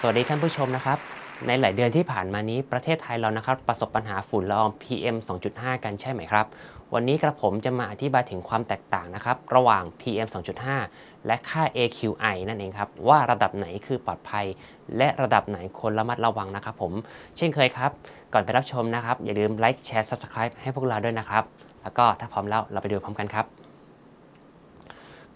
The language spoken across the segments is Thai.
สวัสดีท่านผู้ชมนะครับ ในหลายเดือนที่ผ่านมานี้ประเทศไทยเรานะครับ ประสบปัญหาฝุ่นละออง PM 2.5 กันใช่ไหมครับ วันนี้กระผมจะมาอธิบายถึงความแตกต่างนะครับ ระหว่าง PM 2.5 และค่า AQI นั่นเองครับ ว่าระดับไหนคือปลอดภัย และระดับไหนควรระมัดระวังนะครับผม เช่นเคยครับ ก่อนไปรับชมนะครับ อย่าลืมไลค์แชร์ Subscribe ให้พวกเราด้วยนะครับ แล้วก็ถ้าพร้อมแล้วเราไปดูพร้อมกันครับ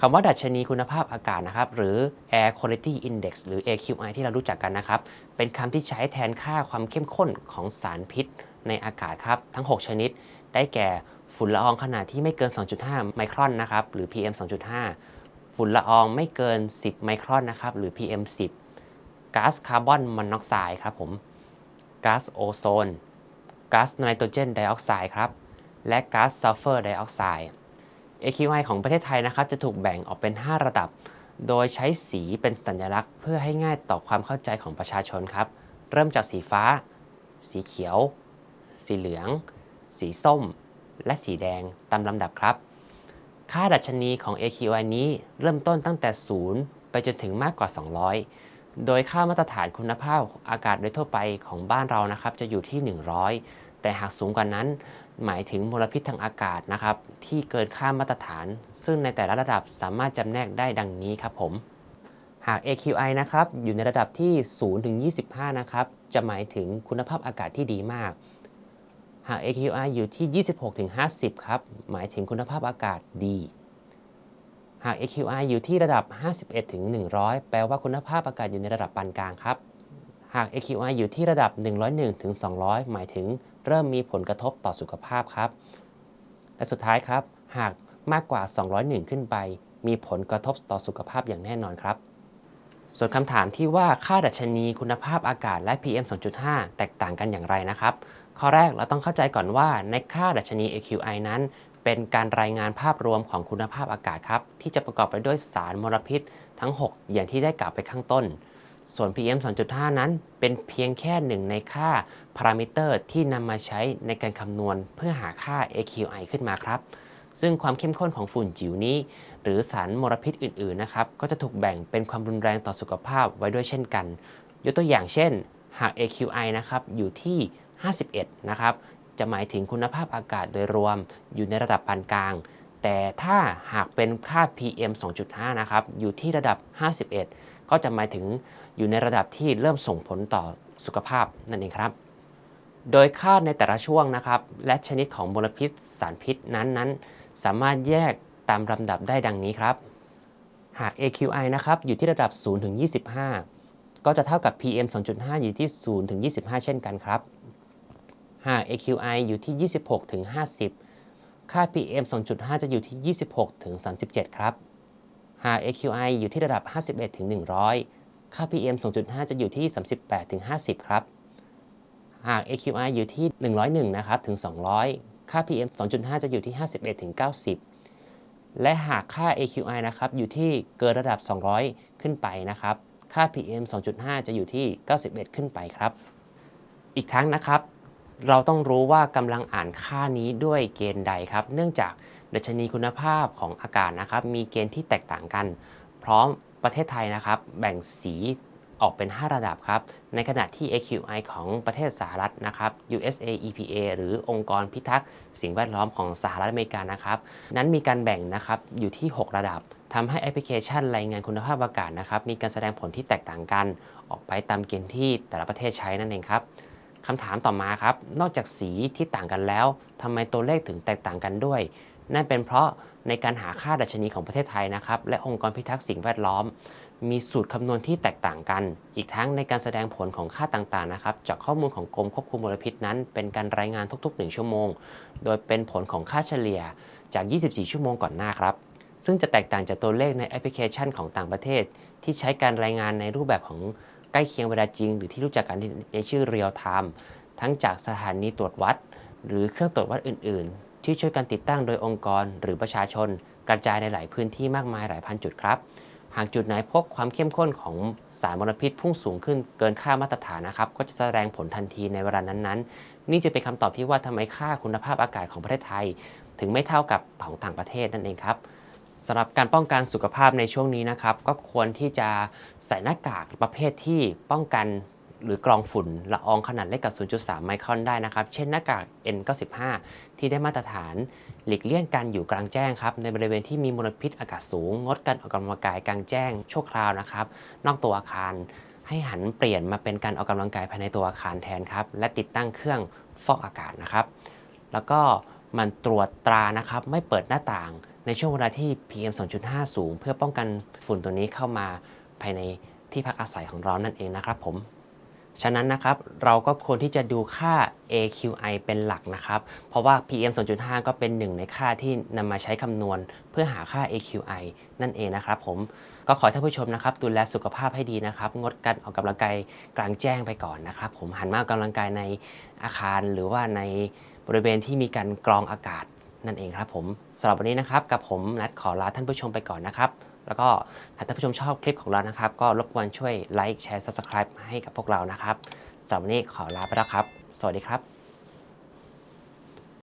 คำว่าดัชนีคุณภาพอากาศนะครับ หรือ Air Quality Index หรือ AQI ที่เรารู้จักกันนะครับ เป็นคำที่ใช้แทนค่าความเข้มข้นของสารพิษในอากาศครับ ทั้ง 6 ชนิด ได้แก่ฝุ่นละอองขนาดที่ไม่เกิน 2.5 ไมครอนนะครับ หรือ PM 2.5 ฝุ่นละอองไม่เกิน 10 ไมครอนนะครับ หรือ PM 10ก๊าซคาร์บอนมอนอกไซด์ครับผม ก๊าซโอโซน ก๊าซไนโตรเจนไดออกไซด์ครับ และก๊าซซัลเฟอร์ไดออกไซด์ AQI ของประเทศไทยนะครับจะถูกแบ่งออกเป็น 5 ระดับ โดยใช้สีเป็นสัญลักษณ์ เพื่อให้ง่ายต่อความเข้าใจของประชาชนครับ เริ่มจากสีฟ้า สีเขียว สีเหลือง สีส้ม และสีแดงตามลำดับครับ ค่าดัชนีของ AQI นี้เริ่มต้นตั้งแต่ 0 ไปจนถึงมากกว่า 200 โดยค่ามาตรฐานคุณภาพอากาศโดยทั่วไปของบ้านเรานะครับจะอยู่ที่ 100 แต่หากสูงกว่านั้น หมายถึงมลพิษทางอากาศนะครับ ที่เกินค่ามาตรฐาน ซึ่งในแต่ละระดับสามารถจำแนกได้ดังนี้ครับผม หาก AQI นะครับ อยู่ในระดับที่ 0 ถึง 25 นะครับ จะหมายถึงคุณภาพอากาศที่ดีมาก หาก AQI อยู่ที่ 26 ถึง 50 ครับ หมายถึงคุณภาพอากาศดี หาก AQI อยู่ที่ระดับ 51 ถึง 100 แปลว่าคุณภาพอากาศอยู่ในระดับปานกลางครับ หาก AQI อยู่ที่ระดับ 101 ถึง 200 หมายถึง เริ่มมีผลกระทบต่อสุขภาพครับ และสุดท้ายครับ หากมากกว่า 201 ขึ้นไป มีผลกระทบต่อสุขภาพอย่างแน่นอนครับ ส่วนคำถามที่ว่าค่าดัชนีคุณภาพอากาศและ PM 2.5 แตกต่างกันอย่างไรนะครับ ข้อแรกเราต้องเข้าใจก่อนว่าในค่าดัชนี AQI นั้น เป็นการรายงานภาพรวมของคุณภาพอากาศครับ ที่จะประกอบไปด้วยสารมลพิษทั้ง 6 อย่างที่ได้กล่าวไปข้างต้น ส่วน PM 2.5 นั้นเป็นเพียงแค่หนึ่งในค่าพารามิเตอร์ที่นำมาใช้ในการคำนวณเพื่อหาค่า AQI ขึ้นมาครับ ซึ่งความเข้มข้นของฝุ่นจิ๋วนี้ หรือสารมลพิษอื่นๆนะครับก็จะถูกแบ่งเป็นความรุนแรงต่อสุขภาพไว้ด้วยเช่นกัน ยกตัวอย่างเช่น หาก AQI นะครับอยู่ที่ 51 นะครับจะหมายถึงคุณภาพอากาศโดยรวมอยู่ในระดับปานกลางแต่ถ้าหากเป็นค่า PM 2.5 นะครับ อยู่ที่ระดับ 51 ก็จะหมายถึงอยู่ในระดับที่เริ่มส่งผลต่อสุขภาพนั่นเองครับ โดยค่าในแต่ละช่วงนะครับ และชนิดของมลพิษสารพิษนั้นๆสามารถแยกตามลำดับได้ดังนี้ครับ หาก AQI นะครับอยู่ที่ระดับ 0 ถึง 25 ก็จะเท่ากับ PM 2.5 อยู่ที่ 0 ถึง 25 เช่นกันครับ หาก AQI อยู่ที่ 26 ถึง 50 ค่า PM 2.5 จะอยู่ที่ 26 ถึง 37 ครับ หาก AQI อยู่ที่ระดับ 51ถึง100 ค่า PM 2.5 จะอยู่ที่ 38ถึง50 ครับ หาก AQI อยู่ที่ 101 นะครับ ถึง 200 ค่า PM 2.5 จะอยู่ที่ 51ถึง90 และหากค่า AQI นะครับ อยู่ที่เกินระดับ 200 ขึ้นไปนะครับ ค่า PM 2.5 จะอยู่ที่ 91 ขึ้นไปครับ อีกทั้งนะครับ เราต้องรู้ว่ากำลังอ่านค่านี้ด้วยเกณฑ์ใดครับ เนื่องจาก ดัชนีคุณภาพของอากาศนะครับมีเกณฑ์ที่แตกต่างกัน พร้อมประเทศไทยนะครับ แบ่งสีออกเป็น 5 ระดับครับ ในขณะที่ AQI ของประเทศสหรัฐนะครับ USA EPA หรือองค์กรพิทักษ์สิ่งแวดล้อมของสหรัฐอเมริกานะครับ นั้นมีการแบ่งนะครับอยู่ที่ 6 ระดับทำให้แอปพลิเคชันรายงานคุณภาพอากาศนะครับ มีการแสดงผลที่แตกต่างกัน ออกไปตามเกณฑ์ที่แต่ละประเทศใช้นั่นเองครับคำถามต่อมาครับ นอกจากสีที่ต่างกันแล้วทำไมตัวเลขถึงแตกต่างกันด้วย นั่นเป็นเพราะในการหาค่าดัชนีของประเทศไทยนะครับ และองค์กรพิทักษ์สิ่งแวดล้อม มีสูตรคำนวณที่แตกต่างกัน อีกทั้งในการแสดงผลของค่าต่างๆนะครับ จากข้อมูลของกรมควบคุมมลพิษนั้น เป็นการรายงานทุกๆ 1 ชั่วโมง โดยเป็นผลของค่าเฉลี่ยจาก 24 ชั่วโมงก่อนหน้าครับ ซึ่งจะแตกต่างจากตัวเลขในแอปพลิเคชันของต่างประเทศ ที่ใช้การรายงานในรูปแบบของใกล้เคียงเวลาจริง หรือที่รู้จักกันในชื่อ real time ทั้งจากสถานีตรวจวัด หรือเครื่องตรวจวัดอื่น ๆ ที่ช่วยกันติดตั้งโดยองค์กรหรือประชาชน กระจายในหลายพื้นที่มากมายหลายพันจุดครับ หากจุดไหนพบความเข้มข้นของสารมลพิษพุ่งสูงขึ้นเกินค่ามาตรฐานนะครับ ก็จะแสดงผลทันทีในเวลานั้นๆ นี่จะเป็นคำตอบที่ว่าทำไมค่าคุณภาพอากาศของประเทศไทย ถึงไม่เท่ากับของต่างประเทศนั่นเองครับสำหรับการป้องกันสุขภาพในช่วงนี้นะครับ ก็ควรที่จะใส่หน้ากากประเภทที่ป้องกัน หรือกรองฝุ่นละอองขนาดเล็กกับ 0.3 ไมครอนได้นะครับ เช่นหน้ากาก N95 ที่ได้มาตรฐานหลีกเลี่ยงการอยู่กลางแจ้งครับในบริเวณที่มีมลพิษอากาศสูง งดการออกกำลังกายกลางแจ้งชั่วคราวนะครับ นอกตัวอาคารให้หันเปลี่ยนมาเป็นการออกกำลังกายภายในตัวอาคารแทนครับ และติดตั้งเครื่องฟอกอากาศนะครับ แล้วก็มันตรวจตรานะครับ ไม่เปิดหน้าต่าง ในช่วงเวลาที่ PM 2.5 สูง เพื่อป้องกันฝุ่นตัวนี้เข้ามาภายในที่พักอาศัยของเรานั่นเองนะครับผม ฉะนั้นนะครับเราก็ควรที่จะดูค่า AQI เป็นหลักนะครับ เพราะว่า PM 2.5 ก็เป็นหนึ่งในค่าที่นำมาใช้คำนวณ เพื่อหาค่า AQI นั่นเองนะครับผมก็ขอให้ท่านผู้ชมนะครับ ดูแลสุขภาพให้ดีนะครับ งดการออกกำลังกายกลางแจ้งไปก่อนนะครับ ผมหันมาออกกำลังกายในอาคารหรือว่าในบริเวณที่มีการกรองอากาศนั่นเองครับผมสำหรับวันนี้นะครับกับผมนัดขอลาท่านผู้ชมไปก่อนนะครับ แล้วก็ถ้าท่านผู้ชมชอบคลิปของเรานะครับ ก็รบกวนช่วยไลค์แชร์ Subscribe ให้กับพวกเรานะครับสำหรับวันนี้ขอลาไปแล้วครับ สวัสดีครับ